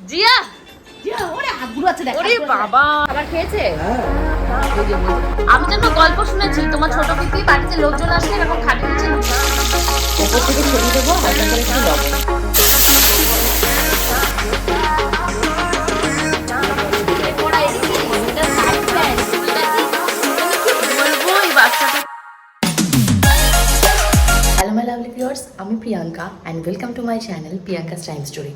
জিয়া! জিয়া, ওরে হাতগুলো আছে দেখ, ওরে বাবা! খাবার খেয়েছে? এই যে, এই যে। আমি যেন গল্প শুনেছি তোমার ছোট পিপি বাড়িতে লোকজন আসলে এরকম খাটে নিচে ওপর থেকে ছড়িয়ে দেবো হালকা করে একটু লবণ। আমি Priyanka and welcome to my channel Priyanka time story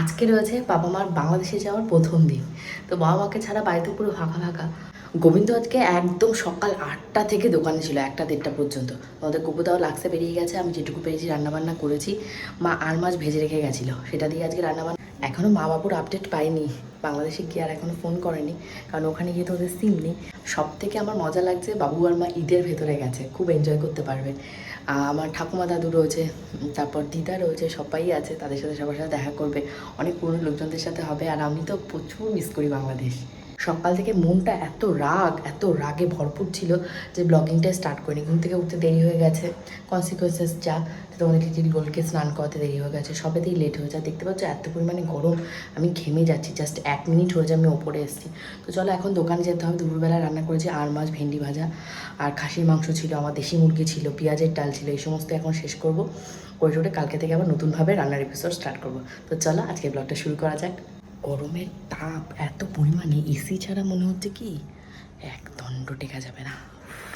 আজকে রয়েছে বাবা মার বাংলাদেশে যাওয়ার প্রথম দিন। তো বাবা মাকে ছাড়া বাড়িতে পুরো ফাঁকা ফাঁকা। গোবিন্দ আজকে একদম সকাল আটটা থেকে দোকানে ছিল, একটা দেড়টা পর্যন্ত। আমাদের কুকুদাও লাগছে, বেরিয়ে গেছে, আমি যেটুকু পেরেছি রান্নাবান্না করেছি। মা আর মাছ ভেজে রেখে গেছিল, সেটা দিয়ে আজকে রান্নাবান্না এখনও মা বাবুর আপডেট পাইনি, বাংলাদেশে গিয়ে আর এখনও ফোন করেনি, কারণ ওখানে গিয়ে তো ওদের সিম নেই। সব থেকে আমার মজা লাগছে, বাবু আর মা ঈদের ভেতরে গেছে, খুব এনজয় করতে পারবে। আমার ঠাকুমা দাদু রয়েছে তারপর দিদা রয়েছে, সবাই আছে, তাদের সাথে সবার সাথে দেখা করবে। অনেক পুরনো লোকজনদের সাথে হবে, আর আমি তো প্রচুর মিস করি বাংলাদেশ। সকাল থেকে মনটা এত রাগ, এত রাগে ভরপুর ছিল যে ব্লগিংটা স্টার্ট করিনি। ঘুম থেকে উঠতে দেরি হয়ে গেছে। কনসিকোয়েন্সেস যা তোমাদেরকে গোলকে স্নান করাতে দেরি হয়ে গেছে। সবেতেই লেট হয়ে যায়। দেখতে পাচ্ছ এত পরিমাণে গরম, আমি ঘেমে যাচ্ছি। জাস্ট এক মিনিট হয়ে যায় আমি ওপরে এসেছি। তো চলো এখন দোকানে যেতে হবে। দুপুরবেলা রান্না করেছি আর মাছ, ভেন্ডি ভাজা আর খাসির মাংস ছিল, আমার দেশি মুরগি ছিল, পেঁয়াজের ডাল ছিল, এই সমস্ত এখন শেষ করব। করে কালকে থেকে আবার নতুনভাবে রান্নার এপিসোড স্টার্ট করব। তো চলো আজকে ব্লগটা শুরু করা যাক। গরমের তাপ এত পরিমাণে এসি ছাড়া মনে হচ্ছে কি? এক দণ্ড টেকা যাবে না।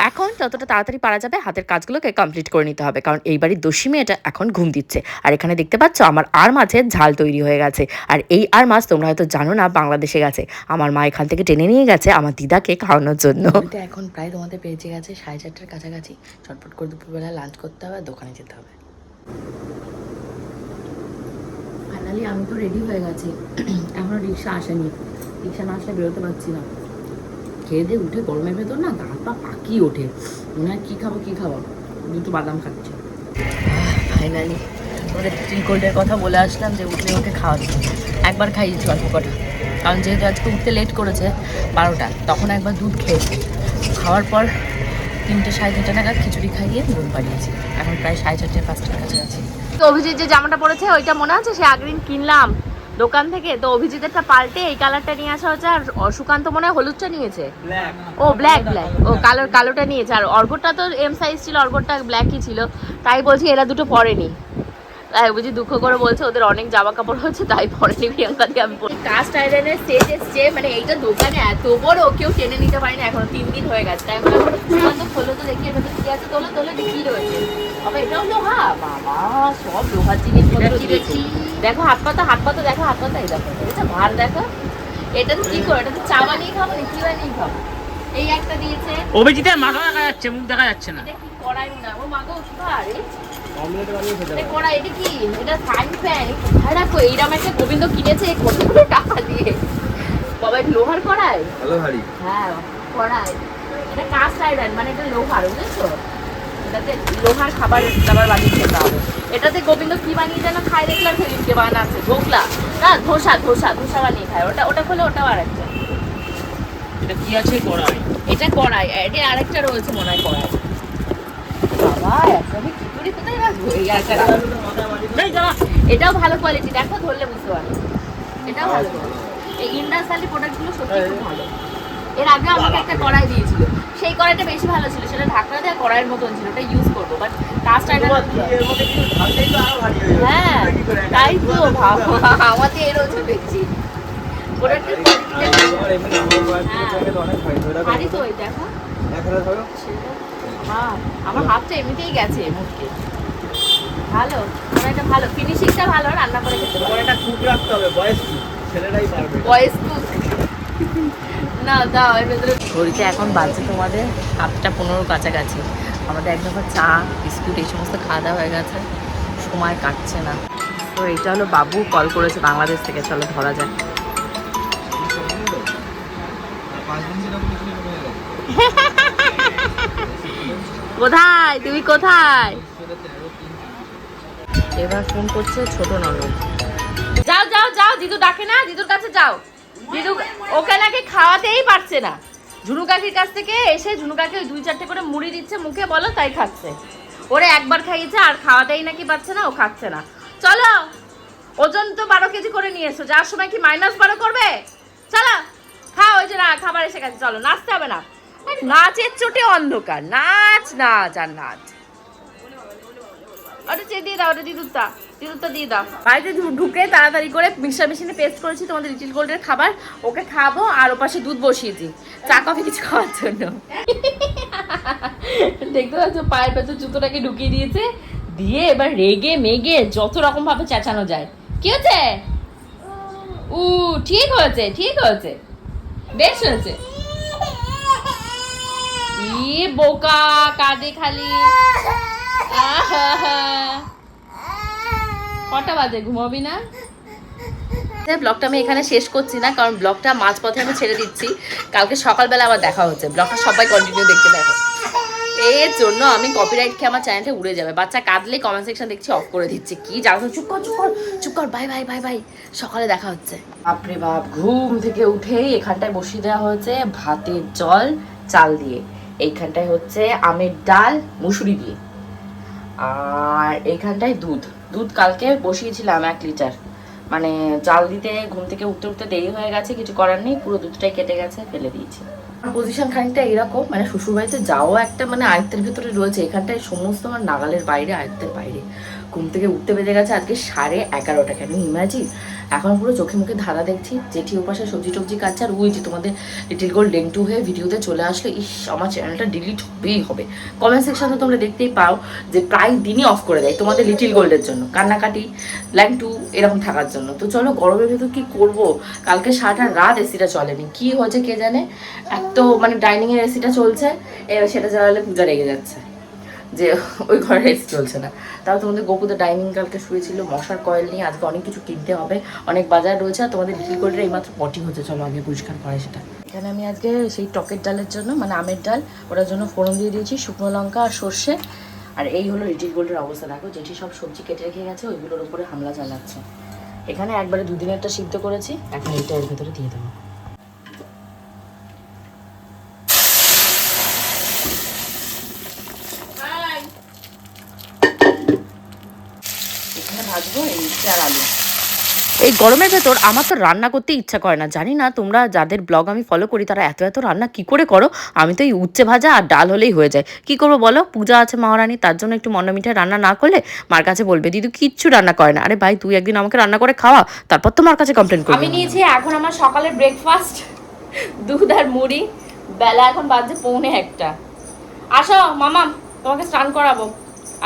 এখন যতটা তাড়াতাড়ি পারা যাবে হাতের কাজগুলোকে কমপ্লিট করে নিতে হবে। কারণ এই বাড়ির দস্যি মেয়েটা এখন ঘুম দিচ্ছে। আর এখানে দেখতে পাচ্ছ আমার আর মাছের ঝাল তৈরি হয়ে গেছে। আর এই আর মাছ তোমরা হয়তো জানো না বাংলাদেশে গেছে। আমার মা এখান থেকে টেনে নিয়ে গেছে আমার দিদাকে খাওয়ানোর জন্য। এখন প্রায় তোমাদের পেয়েছে গেছে সাড়ে চারটার কাছাকাছি। চটপট করে দুপুরবেলা লাঞ্চ করতে হবে আর দোকানে যেতে হবে। ফাইনালি আমি তো রেডি হয়ে গেছি। এখনও রিক্সা আসেনি। রিক্সা না আসলে বেরোতে পারছি না। খেয়ে দিয়ে উঠে গরমের ভেতর না দাঁত পা পাকিয়ে ওঠে। মনে হয় কী খাব কী খাব? দুটো বাদাম খাচ্ছে। ফাইনালি ওদের টি কোল্ডের কথা বলে আসলাম যে উঠলে ওকে খাওয়াচ্ছি একবার খাইয়েছি অল্প কটা। কারণ যেহেতু আজকে উঠতে লেট করেছে বারোটা, তখন একবার দুধ খেয়েছি। খাওয়ার পর তিনটে, সাড়ে তিনটে নাগাদ খিচুড়ি খাইয়ে ঘুম পাড়িয়েছি। এখন প্রায় সাড়ে চারটে, পাঁচটার কাছাকাছি তো অভিজিৎ যে জামাটা পরেছে ওইটা মনে আছে? সে আগদিন কিনলাম দোকান থেকে। তো অভিজিতেরটা পাল্টে এই কালারটা নিয়ে আসা হচ্ছে আর সুকান্ত মনে হয় হলুদটা নিয়েছে। ও ব্ল্যাক ব্ল্যাক ও কালার কালোটা নিয়েছে। আর অর্গরটা তো এম সাইজ ছিল অর্গরটা ব্ল্যাকই ছিল। তাই বলছি এরা দুটো পরেনি। তাই বুঝি দুঃখ করে বলছে ওদের অনেক জামা কাপড় হচ্ছে তাই পরেনি প্রিয়াঙ্কা দিয়ে আমি কাস্ট আয়রনের সেট এসছে মানে এইটা দোকানে এত বড় কেউ টেনে নিতে পারেনি এখনও তিন দিন হয়ে গেছে। তাই মানে সুকান্ত খোলো তো দেখি ভেতর কি আছে তোলো তোলো কি রয়েছে। এটাও লোহা বাবা সব লোহার জিনিস দেখি দেখো হাত পাতা হাত পাতা দেখো হাত পাতা এই দেখো এটা ভার দেখো। এটা তো কি করে এটা তো চা বানিয়ে খাব না কি বানিয়ে খাব? এই একটা দিয়েছে। অভিজিতের মাথা দেখা যাচ্ছে মুখ দেখা যাচ্ছে না। কি কড়াই না। ও মাগো ওষুধ আরে। একটা গোবিন্দ কিনেছে কতগুলো টাকা দিয়ে? বাবা লোহার কড়াই? হ্যাঁ কড়াই। এটা কাস্ট আয়রন মানে এটা লোহার বুঝেছ? এটাতে লোহার খাবার দাবার বানিয়ে খেতে হবে। এটাতে গোবিন্দ কি বানিয়ে যেন খায় দেখলাম সেদিনকে বানাচ্ছে। ঢোকলা। না ধোসা ধোসা ধোসা বানিয়ে খায়। ওটা ওটা খোলে ওটাও আরেকটা। এটা কি আছে কড়াই? এটা কড়াই। এটা আরেকটা রয়েছে মনে হয় কড়াই। বাবা একদমই এটাও ভালো কোয়ালিটি দেখো ধরলে বুঝতে পারবে। এটাও ভালো। এই ইন্ডাস্ট্রিয়ালি প্রোডাক্টগুলো সত্যি খুব ভালো। এর আগে আমাকে একটা কড়াই দিয়েছিল। সেই কড়াইটা বেশি ভালো ছিল সেটা ঢাকনা দেওয়া কড়াইয়ের মতন ছিল ওটা ইউজ করব বাট আইরন হ্যাঁ তাই তো ভাবো আমাদের এর হচ্ছে বেশি। প্রোডাক্টের কোয়ালিটিটা ভারী তো ওই দেখো। হ্যাঁ আমার হাতটা এমনিতেই গেছে মুখে ভালো এটা ভালো ফিনিশিংটা ভালো রান্না করে খেতে পারো একটা কুক রাখতে হবে বয়স ছেলেরাই পারবে। বয়েস কুক না দাও এর ভেতরে ঘড়িতে এখন বাজছে তোমাদের সাতটা পনেরো কাছাকাছি। আমাদের এক দফা চা বিস্কুট এই সমস্ত খাওয়া দাওয়া হয়ে গেছে। সময় কাটছে না। তো এটা হলো বাবু কল করেছে বাংলাদেশ থেকে চলো ধরা যাক। কোথায়? তুমি কোথায়? এবার ফোন করছে ছোট ননদ। যাও যাও যাও দিদু ডাকে না দিদুর কাছে যাও। দিদু ওকে নাকি খাওয়াতেই পারছে না। ঝুনু কাকির কাছ থেকে এসে ঝুনু কাকি ওই দুই চারটে করে মুড়ি দিচ্ছে, মুখে বলো, তাই খাচ্ছে। ওরে একবার খাইয়েছে, আর খাওয়াতেই নাকি পারছে না, ও খাচ্ছে না। চলো, ওজন তো বারো কেজি করে নিয়ে এসো, যাওয়ার সময় কি মাইনাস বারো করবে? চলো, খাও, ওই যে না, খাবার এসে গেছে, চলো, নাচতে হবে না। নাচের চোটে অন্ধকার, নাচ নাচ, আর নাচ। ওটা চেয়ে দিয়ে দাও ওটা দিয়ে দাও। বাড়িতে ঢুকে তাড়াতাড়ি করে মিক্সার মেশিনে পেস্ট করেছি তোমাদের লিটিল গোল্ডের খাবার। ওকে খাব আর ওপাশে দুধ বসিয়েছি চা কফি কিছু খাওয়ার জন্য। দেখতে পাচ্ছ পায়ের পেছন জুতোটাকে ঢুকিয়ে দিয়েছে। দিয়ে এবার রেগে মেগে যত রকম ভাবে চেঁচানো যায়। কি হচ্ছে? উ ঠিক হয়েছে ঠিক হয়েছে। বেশ হয়েছে। ই বোকা কাঁদে খালি। কটা বাজে? ঘুমাবি না? ব্লগটা আমি এখানে শেষ করছি না কারণ ব্লগটা মাঝপথে আমি ছেড়ে দিচ্ছি। কালকে সকালবেলা আবার দেখা হচ্ছে। ব্লগটা সবাই কন্টিনিউ দেখতে দেখো। এর জন্য আমি কপিরাইট খেয়ে আমার চ্যানেলটা উড়ে যাবে। বাচ্চা কাঁদলে কমেন্ট সেকশন দেখছি অফ করে দিচ্ছে। কি জানো চুপ কর চুপ কর চুপ কর। বাই বাই বাই বাই সকালে দেখা হচ্ছে। বাপরে বাপ ঘুম থেকে উঠেই এখানটায় বসিয়ে দেওয়া হয়েছে ভাতের জল চাল দিয়ে। এইখানটায় হচ্ছে আমের ডাল মুসুরি দিয়ে। আর এইখানটায় দুধ। দুধ কালকে বসিয়েছিলাম এক লিটার। মানে জাল দিতে, ঘুম থেকে উঠতে উঠতে দেরি হয়ে গেছে, কিছু করার নেই, পুরো দুধটাই কেটে গেছে, ফেলে দিয়েছি। পজিশন খানিকটা এরকম মানে শ্বশুরবাড়িতে যাওয়া একটা মানে আয়ত্তের ভিতরে রয়েছে, এখানটায় সমস্ত আমার নাগালের বাইরে, আয়ত্তের বাইরে। ঘুম থেকে উঠতে বেজে গেছে আজকে সাড়ে এগারোটা কেন? ইমাজিন? এখন পুরো চোখে মুখে ধাঁধা দেখছি, জেঠি ওপাশে সবজি টবজি কাটছে, আর ওই যে তোমাদের লিটিল গোল্ড ডেন্টু হয়ে ভিডিওতে চলে আসলে। ইস, আমার চ্যানেলটা ডিলিট হবেই হবে। কমেন্ট সেকশনে তোমরা দেখতেই পাও যে প্রায় দিনই অফ করে দেয় তোমাদের লিটিল গোল্ডের জন্য। কান্নাকাটি লাইন টু এরকম থাকার জন্য। তো চলো, গরমের ভেতর কী করব? কালকে সারাটা রাত এসিটা চলেনি। কি হয়েছে কে জানে? এক তো মানে ডাইনিংয়ের এসিটা চলছে, এবার সেটা চালালে পূজা রেগে যাচ্ছে। যে ওই ঘরে এসি চলছে না। তাও তোমাদের গোপুদের ডাইনিং কালকে শুয়েছিল, মশার কয়েল নিয়ে আজকে অনেক কিছু কিনতে হবে। অনেক বাজার রয়েছে আর তোমাদের লিটিল গোল্ডের এইমাত্র পটি হচ্ছে চলো আগে পরিষ্কার করে সেটা। এখানে আমি আজকে সেই টকের ডালের জন্য মানে আমের ডাল, ওটার জন্য ফোড়ন দিয়ে দিয়েছি, শুকনো লঙ্কা আর সর্ষে। আর এই হলো লিটিল গোল্ডের অবস্থা। দেখো যেটি সব সবজি কেটে রেখে গেছে, ওইগুলোর উপরে হামলা চালাচ্ছে। এখানে একবারে দুদিনেরটা সিদ্ধ করেছি, এখন এইটা এর ভেতরে দিয়ে দেবো। ভাজবো এই চার আলু। এই গরমের ভেতর আমার তো রান্না করতে ইচ্ছা করে না জানি না তোমরা যাদের ব্লগ আমি ফলো করি তারা এত এত রান্না কি করে করো আমি তো এই উচ্ছে ভাজা আর ডাল হলেই হয়ে যায়। কি করব বলো? পূজা আছে মহারানী তার জন্য একটু মন্ড মিঠাই রান্না না করলে মার কাছে বলবে দিদি কিচ্ছু রান্না করে না। আরে ভাই তুই একদিন আমাকে রান্না করে খাওয়া তারপর তো মার কাছে কমপ্লেন করবি। আমি নিয়েছি এখন আমার সকালের ব্রেকফাস্ট দুধ আর মুড়ি বেলা এখন বাজে পৌনে একটা। আসো মামা তোমাকে স্নান করাবো।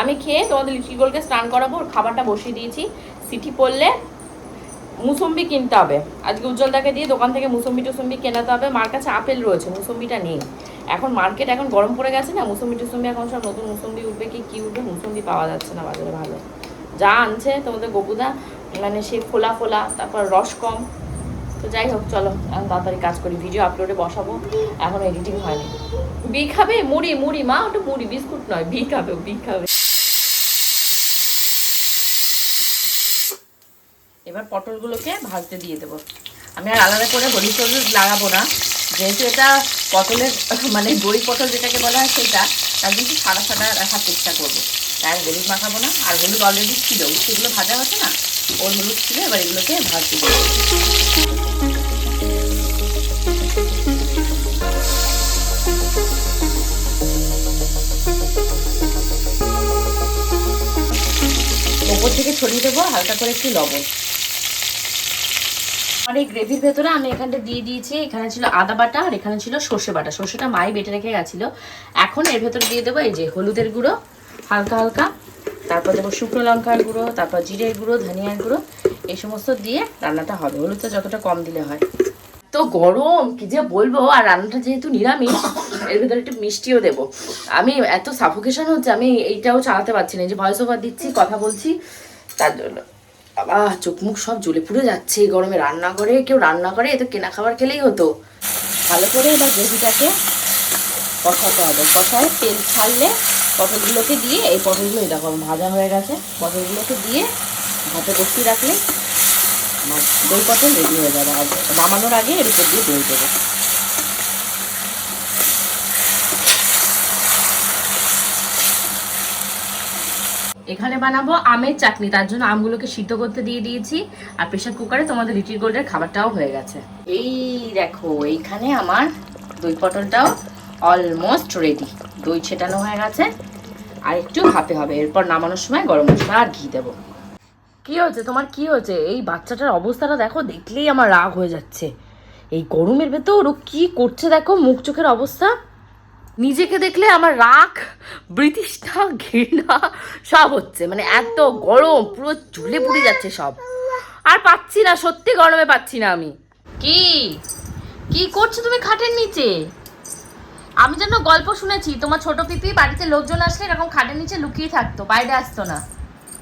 আমি খেয়ে তোমাদের লিচি গোলকে স্নান করাবো খাবারটা বসিয়ে দিয়েছি। সিটি পড়লে মুসম্বি কিনতে হবে। আজকে উজ্জ্বলদাকে দিয়ে দোকান থেকে মুসম্বি টুসম্বি কেনাতে হবে। মার কাছে আপেল রয়েছে, মুসম্বিটা নেই। এখন মার্কেট এখন গরম পড়ে গেছে না, মুসম্বি টুসম্বি এখন সব নতুন মুসম্বি উঠবে কি কি উঠবে, মুসম্বি পাওয়া যাচ্ছে না বাজারে ভালো। যা আনছে তোমাদের গপুদা মানে সে ফোলা ফোলা, তারপর রস কম। তো যাই হোক, চলো, এখন তাড়াতাড়ি কাজ করি ভিডিও আপলোডে বসাবো। এখন এডিটিং হয়নি। বি খাবে? মুড়ি মুড়ি, মা, ওটা মুড়ি, বিস্কুট নয়, বি খাবে বি খাবে। এবার পটলগুলোকে ভাজতে দিয়ে দেবো। আমি আর আলাদা করে হলুদ টলুদ লাগাবো না। যেহেতু এটা পটলের মানে দই পটল যেটাকে বলা হয় সেটা, তার কিন্তু সাদা সাদা রাখার চেষ্টা করব। তাই হলুদ মাখাবো না। আর হলুদ অলরেডি ছিল, সেগুলো ভাজা হচ্ছে না। ওর হলুদ ছিল, এবার এগুলোকে ভাজতে দেবো। ওপর থেকে ছড়িয়ে দেবো হালকা করে একটু লবণ। আর এই গ্রেভির ভেতরে আমি এখানটা দিয়ে দিয়েছি। এখানে ছিল আদা বাটা আর এখানে ছিল সর্ষে বাটা। সর্ষেটা মাই বেটে রেখে গেছিল। এখন এর ভেতরে দিয়ে দেবো এই যে হলুদের গুঁড়ো, হালকা হালকা। তারপর দেবো শুকনো লঙ্কার গুঁড়ো, তারপর জিরের গুঁড়ো, ধনিয়ার গুঁড়ো। এই সমস্ত দিয়ে রান্নাটা হবে। হলুদটা যতটা কম দিলে হয়। তো গরম, কি যে বলব? আর রান্নাটা যেহেতু নিরামিষ, এর ভেতরে একটু মিষ্টিও দেবো। আমি এত সাফোকেশন হচ্ছে, আমি এইটাও চালাতে পারছি না। যে ভয়েস ওভার দিচ্ছি, কথা বলছি, তার জন্য। বাবা, চোখ মুখ সব জ্বলে পুড়ে যাচ্ছে। এই গরমে রান্না করে কেউ রান্না করে এ তো কেনা খাবার খেলেই হতো। ভালো করে এবার গ্রেভিটাকে কষাতে হবে কষায় তেল ছাড়লে পটলগুলোকে দিয়ে, এই পটলগুলো দেখো ভাজা হয়ে গেছে। পটলগুলোকে দিয়ে ভাতে বসিয়ে রাখলে আমার দই পটল রেডি হয়ে যাবে। আর নামানোর আগে এর উপর দিয়ে দই দেবো। এখানে বানাবো আমের চাটনি। তার জন্য আমগুলোকে সিদ্ধ করতে দিয়ে দিয়েছি। আর প্রেশার কুকারে তোমাদের লিটিল গোল্ডের খাবারটাও হয়ে গেছে। এই দেখো, এইখানে আমার দই পটলটাও অলমোস্ট রেডি দই ছেটানো হয়ে গেছে। আর একটু হাতে হবে। এরপর নামানোর সময় গরম মশলা আর ঘি দেবো। কি হয়েছে? তোমার কি হয়েছে? এই বাচ্চাটার অবস্থাটা দেখো, দেখলেই আমার রাগ হয়ে যাচ্ছে। এই গরমের ভেতর ও কি করছে দেখো, মুখ চোখের অবস্থা। নিজেকে দেখলে আমার রাগ ব্রিটিশটা ঘৃণা সব হচ্ছে। মানে এত গরম, পুরো ঝুলে পুড়ে যাচ্ছে সব। আর পাচ্ছি না, সত্যি গরমে পাচ্ছি না আমি। কি? কি করছ তুমি খাটের নিচে? আমি যেন গল্প শুনেছি, তোমার ছোট পিপি বাড়িতে লোকজন আসলে এরকম খাটের নিচে লুকিয়ে থাকতো, বাইরে আসতো না।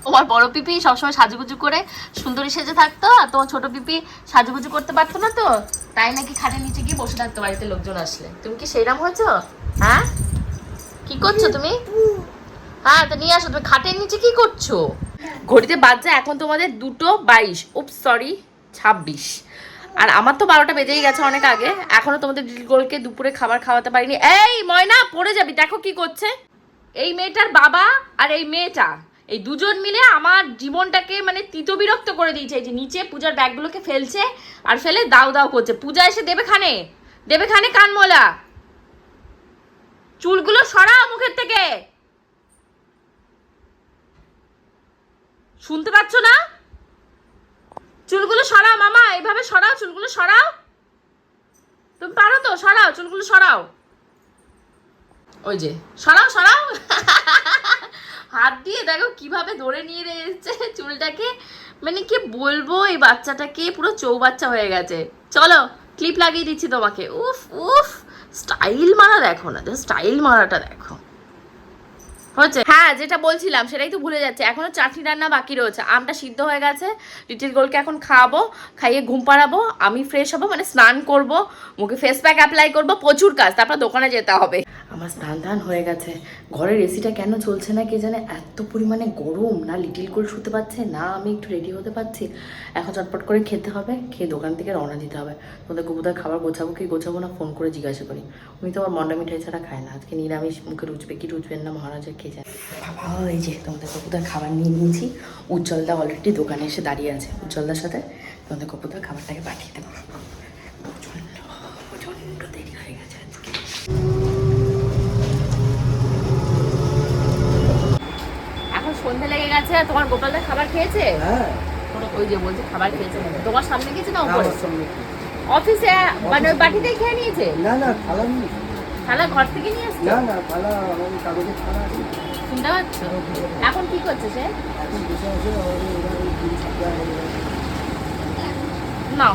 তোমার বড় পিপি সবসময় সাজুগুজু করে সুন্দরী সেজে থাকতো, আর তোমার ছোট পিপি সাজুগুজু করতে পারতো না তো, তাই নাকি খাটের নিচে গিয়ে বসে থাকতো বাড়িতে লোকজন আসলে। তুমি কি সেইরাম হয়েছো? হ্যাঁ? কি করছ তুমি? হ্যাঁ তো নিয়ে আসো তুমি খাটের নিচে কি করছ? ঘড়িতে বাজছে এখন তোমাদের দুটো বাইশ। উপ সরি ছাব্বিশ। আর আমার তো বারোটা বেজেই গেছে অনেক আগে। এখনও তোমাদের ডিলগোলকে দুপুরে খাবার খাওয়াতে পারিনি। এই ময়না পড়ে যাবি। দেখো কি করছে। এই মেয়েটার বাবা আর এই মেয়েটা এই দুজন মিলে আমার জীবনটাকে মানে তিতবিরক্ত করে দিয়েছে। এই যে নিচে পূজার ব্যাগগুলোকে ফেলছে আর ফেলে দাও দাও করছে। পূজা এসে দেবে খানে? দেবে খানে কানমলা? চুলগুলো সরাও মুখের থেকে। শুনতে পাচ্ছ না? চুলগুলো সরাও মামা, এইভাবে সরাও, চুলগুলো সরাও। তুমি পারো তো? সরাও, চুলগুলো সরাও। ওই যে, সরাও সরাও। হাত দিয়ে দেখো কীভাবে ধরে নিয়ে এসেছে চুলটাকে। মানে কি বলব, এই বাচ্চাটাকে পুরো চৌবাচ্চা হয়ে গেছে। চলো ক্লিপ লাগিয়ে দিচ্ছি তোমাকে। উফ উফ। স্টাইল মারা দেখো না স্টাইল মারাটা দেখো। হচ্ছে। হ্যাঁ যেটা বলছিলাম সেটাই তো ভুলে যাচ্ছে। এখনও চাটনি রান্না বাকি রয়েছে। আমটা সিদ্ধ হয়ে গেছে। লিটিল গোলকে এখন খাওয়াবো খাইয়ে ঘুম পাড়াবো আমি ফ্রেশ হব মানে স্নান করব মুখে ফেস প্যাক অ্যাপ্লাই করব প্রচুর কাজ তারপর দোকানে যেতে হবে। আমার স্নান ধান হয়ে গেছে। ঘরের এসিটা কেন চলছে না কে জানে? এত পরিমাণে গরম। না লিটিল গোল শুতে পারছে না আমি একটু রেডি হতে পারছি। এখন চটপট করে খেতে হবে খেয়ে দোকান থেকে রওনা দিতে হবে। তোমাদের কবুতার খাবার গোছাবো কি গোছাবো না ফোন করে জিজ্ঞাসা করি। উনি তো আমার মন্ডা মিঠাই ছাড়া খায় না। আজকে নিরামিষ মুখে রুচবে কি রুচবেন না মহারাজা কে জানে বাবা এই যে তোমাদের কবুতার খাবার নিয়ে নিয়েছি। উজ্জ্বলদা অলরেডি দোকানে এসে দাঁড়িয়ে আছে। উজ্জ্বলদার সাথে তোমাদের কবুতার খাবারটাকে পাঠিয়ে দেবো। সন্ধে লেগে গেছে তোমার গোপালদা খাবার খেয়েছে? হ্যাঁ। ওই যে বলছে খাবার খেয়েছে তোমার সামনে গেছে না অফিসে মানে ওই বাটিতেই খেয়ে নিয়েছে? না না থালা নেই থালা ঘর থেকে নিয়ে আসছে? না না থালা আমার কাগজের থালা আছে। শুনতে পাচ্ছ? এখন কি করছে সে? না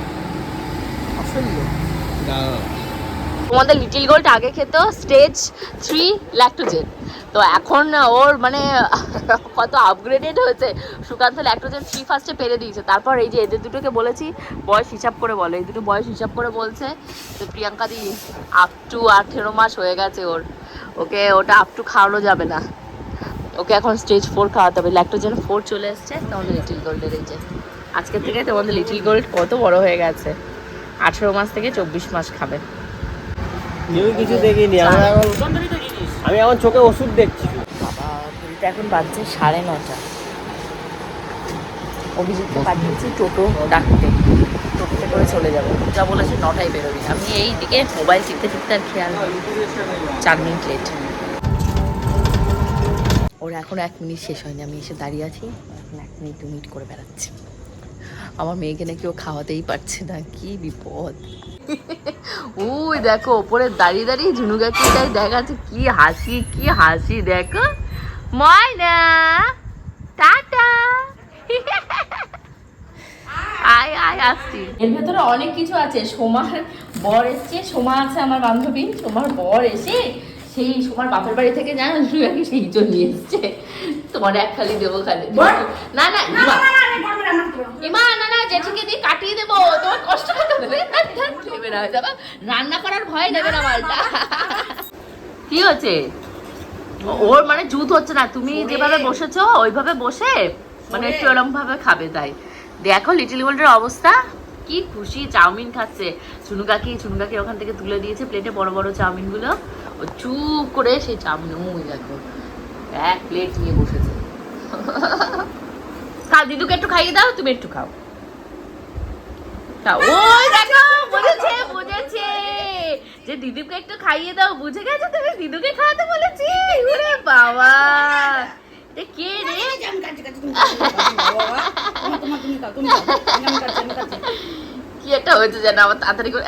তোমাদের লিটিল গোল্ড আগে খেত স্টেজ থ্রি ল্যাক্টোজেন তো এখন ওর মানে কত আপগ্রেডেড হয়েছে। সুকান্ত ল্যাক্টোজেন থ্রি ফার্স্টে পেরে দিয়েছে। তারপর এই যে এদের দুটোকে বলেছি বয়স হিসাব করে বলে। এই দুটো বয়স হিসাব করে বলছে তো প্রিয়াঙ্কা দি আপ টু আঠেরো মাস হয়ে গেছে ওর। ওকে ওটা আপ টু খাওয়ানো যাবে না। ওকে এখন স্টেজ ফোর খাওয়াতে হবে। ল্যাক্টোজেন ফোর চলে এসছে তোমাদের লিটিল গোল্ডের এই যে। আজকের থেকে তোমাদের লিটিল গোল্ড কত বড় হয়ে গেছে। আঠেরো মাস থেকে চব্বিশ মাস খাবে। কিছু দেখিনি। আমি আমি এখন চোখে ওষুধ দেখছি। বাবা ঘড়িতে এখন বাজছে সাড়ে নটা। অভিজিৎকে পাঠিয়েছি টোটো ডাকতে। টোটোতে করে চলে যাব। যা বলেছে নটায় বেরোবি। আমি এই দিকে মোবাইল টিপতে টিপতে আর খেয়াল। চার মিনিট লেট ওর এখন এক মিনিট শেষ হয়নি। আমি এসে দাঁড়িয়ে আছি। এখন এক মিনিট দু মিনিট করে বেড়াচ্ছে। আমার মেয়েকে নাকি ও খাওয়াতেই পারছে না। কি বিপদ। ওই দেখো ওপরে দাঁড়িয়ে দাঁড়িয়ে ঝুনুকাকে তাই দেখাচ্ছে কি হাসি কি হাসি দেখো ময়না টাটা আয় আয় আসছি এর ভেতরে অনেক কিছু আছে সোমার বর এসছে সোমা আছে আমার বান্ধবী সোমার বর এসে সেই সোমার বাপের বাড়ি থেকে জানো ঝুনুকাকে সেই জন্য নিয়ে এসছে তোমার এক খালি দেবো খালি না না ইমা ইমা না না জেঠিকে দিয়ে কাটিয়ে দেবো। তোমার কষ্ট হতে হবে নেবে না হয়তো রান্না করার ভয় নেবে না মালটা। কি হচ্ছে? ওর মানে জুত হচ্ছে না। তুমি যেভাবে বসেছো ওইভাবে বসে মানে একটু এরকম ভাবে খাবে তাই। দেখো লিটিল গোল্ডের অবস্থা। কি খুশি চাউমিন খাচ্ছে। চুনু কাকি চুনু কাকি ওখান থেকে তুলে দিয়েছে প্লেটে বড় বড় চাউমিনগুলো ও চুপ করে সেই চাউমিন ওই দেখো এক প্লেট নিয়ে বসেছে। খা দিদুকে একটু খাইয়ে দাও তুমি একটু খাও। খাও। ওই দেখো বুঝেছে বুঝেছে। যে দিদুকে একটু খাইয়ে দাও বুঝে গেছো তুমি? দিদুকে খাওয়াতে বলেছি। ওরে বাবা। কে রে? কি একটা হয়েছে যেন আমার তাড়াতাড়ি করে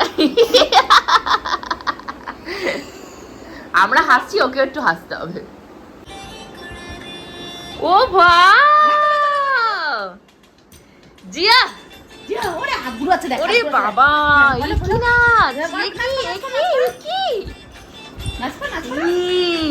আমরা হাসছি ওকে একটু হাসতে হবে। ও ভা জিয়া! ওরে বাবা এই কি নাচ এ কি এ কি এ কি ই,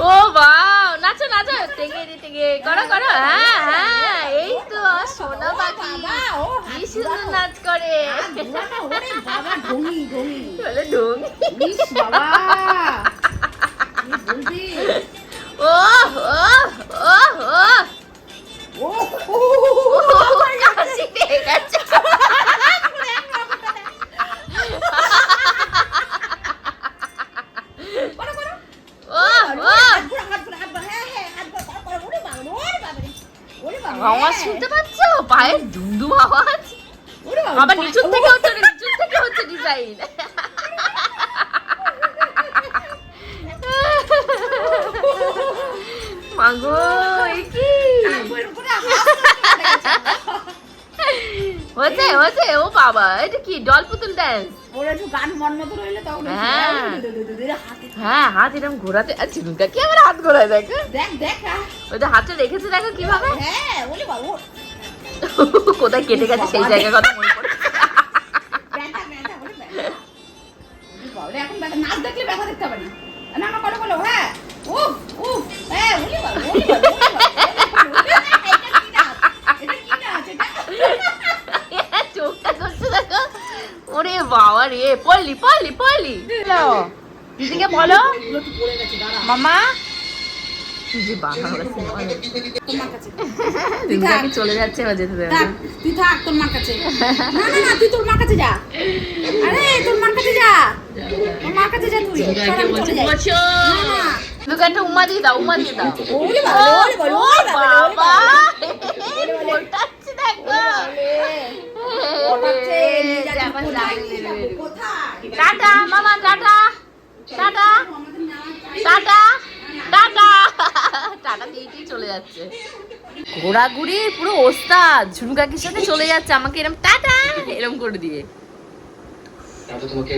ও বাও। নাচো নাচো। টেগে রে টেগে করো করো। হ্যাঁ হ্যাঁ এই তো সোনা পাখি। কি সুন্দর নাচ করে। বলে ঢং ও ও ও ও বাবা এটা কি ডল পুতুল ড্যান্স হ্যাঁ। হ্যাঁ হাত এরকম ঘোরাতে আর চিনুকা কি আমার হাত ঘোরায় দেখো দেখ দেখ ওই হাতটা রেখেছে দেখো কীভাবে হ্যাঁ বলি বাবু কোথায় কেটে গেছে সেই জায়গার কথা মনে পড়ে এখন ব্যথা নাচ দেখলে ব্যথা দেখতে হবে না না বলো হ্যাঁ উফ উফ হ্যাঁ বলি বাবু, ওরে বাবা রে পড়লি পড়লি পড়লি দিদিকে বলো। মামা কি যে বাংলা সিনেমা তোমার কাছে দিদিকে চলে যাচ্ছে এবার যেতে দেবে। না। থাক, তুই থাক তোর মার কাছে। না না না তুই তোর মার কাছে যা। আরে তোর মার কাছে যা। তোর মার কাছে যা তুই। চল, আমি চলে যাই। না, না। দিদিকে একটা উমা দিয়ে দাও উমা দিয়ে দাও। বাবা, tata tata tata tata tata. চলে যাচ্ছে। ঘোরাঘুরি পুরো ওস্তাদ। ঝুমকাকির সাথে চলে যাচ্ছে আমাকে এরম টাটা, এরম করে দিয়ে। তোমাকে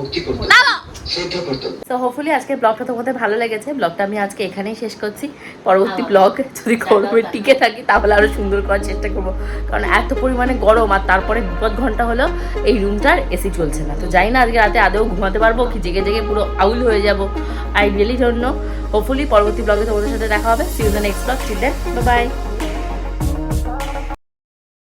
ভক্তি করতে না না শ্রদ্ধা করতে তো হোপফুলি আজকের ব্লগটা তোমাদের ভালো লেগেছে। ব্লগটা আমি আজকে এখানেই শেষ করছি। পরবর্তী ব্লগ যদি গরমে টিকে থাকি তাহলে আরও সুন্দর করার চেষ্টা করব। কারণ এত পরিমাণে গরম আর তারপরে বিপদ ঘণ্টা হলো এই রুমটার এসি চলছে না। তো জানি না আজকে রাতে আদেও ঘুমাতে পারব কি জেগে জেগে পুরো আউল হয়ে যাব। আই রিয়েলি জন্য হোপফুলি পরবর্তী ব্লগে তোমাদের সাথে দেখা হবে। See you the next blog bye